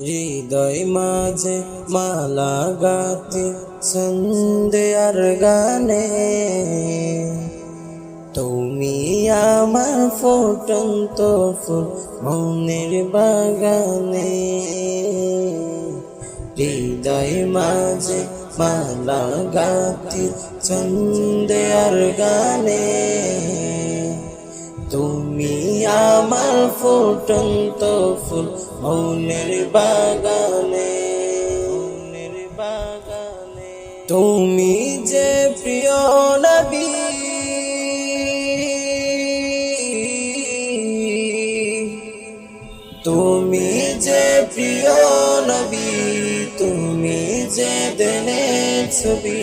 হৃদয় মাঝে মালা গাতে সন্ধ্যের গানে। তুমি আমার ফুটন্ত ফুল মনের বাগানে। হৃদয় মাঝে মালা গাতে সন্ধ্যের গানে। তুমি আমার ফুটন্ত ফুল মনের বাগানে বাগানে। তুমি যে প্রিয় নবী, তুমি যে প্রিয় নবী, তুমি যে দেনে ছবি।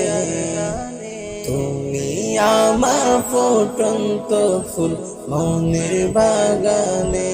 আমার ফুটন্ত ফুল মনের বাগানে।